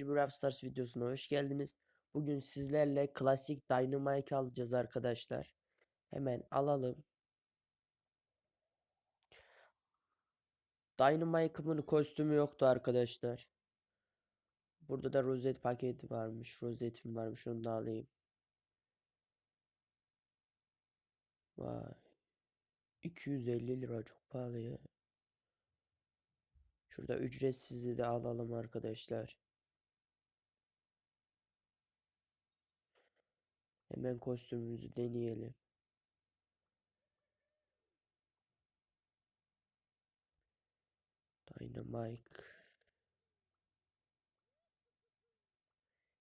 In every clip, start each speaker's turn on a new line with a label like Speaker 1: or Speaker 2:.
Speaker 1: Brawl Stars videosuna hoş geldiniz. Bugün sizlerle klasik Dynamite alacağız arkadaşlar. Hemen alalım. Dynamite'ımın kostümü yoktu arkadaşlar. Burada da rozet paketi varmış. Rozetim varmış onu da alayım. Vay. 250 lira çok pahalı ya. Şurada ücretsizi de alalım arkadaşlar. Hemen kostümümüzü deneyelim. Dynamite.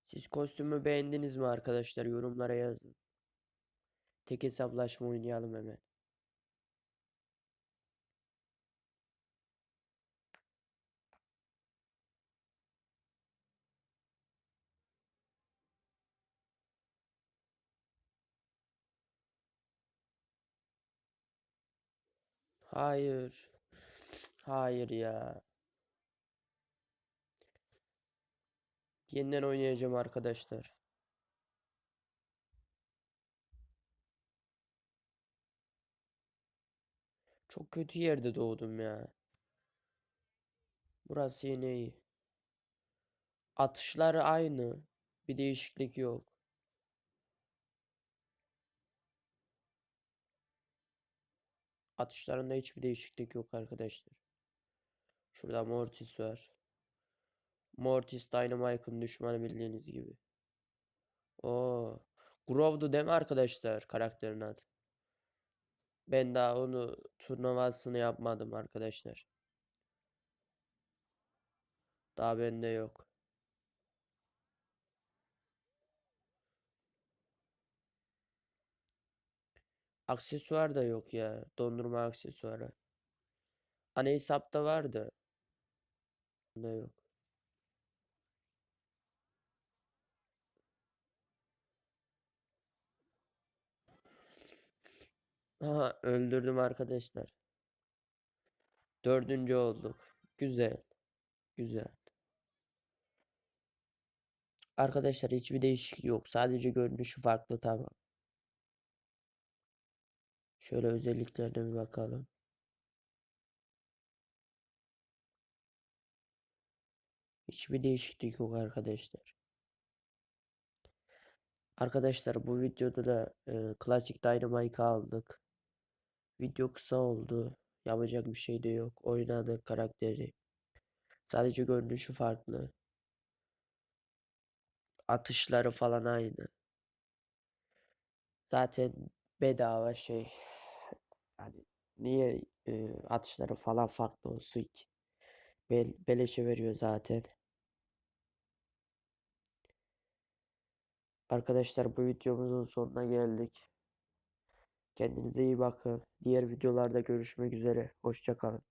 Speaker 1: Siz kostümü beğendiniz mi arkadaşlar? Yorumlara yazın. Tek hesaplaşma oynayalım hemen. Hayır. Hayır ya. Yeniden oynayacağım arkadaşlar. Çok kötü yerde doğdum ya. Burası yine iyi. Atışları aynı. Bir değişiklik yok. Atışlarında hiçbir değişiklik yok arkadaşlar. Şurada Mortis var. Mortis Dynamite'ın düşmanı bildiğiniz gibi. Oo. Grove'du değil mi arkadaşlar karakterin adı? Ben daha onu turnuvasını yapmadım arkadaşlar. Daha bende yok. Aksesuar da yok ya. Dondurma aksesuarı. Ana hesapta vardı. Bunda yok. Aha öldürdüm arkadaşlar. Dördüncü olduk. Güzel. Güzel. Arkadaşlar hiçbir değişiklik yok. Sadece görünüşü farklı tamam. Şöyle özelliklerine bir bakalım. Hiçbir değişiklik yok arkadaşlar. Arkadaşlar bu videoda da e, klasik Dynamite aldık. Video kısa oldu. Yapacak bir şey de yok. Oynadık karakteri. Sadece görünüşü farklı. Atışları falan aynı. Zaten bedava şey. Yani niye e, atışları falan farklı olsun ki? Bel beleşe veriyor zaten. Arkadaşlar bu videomuzun sonuna geldik. Kendinize iyi bakın. Diğer videolarda görüşmek üzere. Hoşça kalın.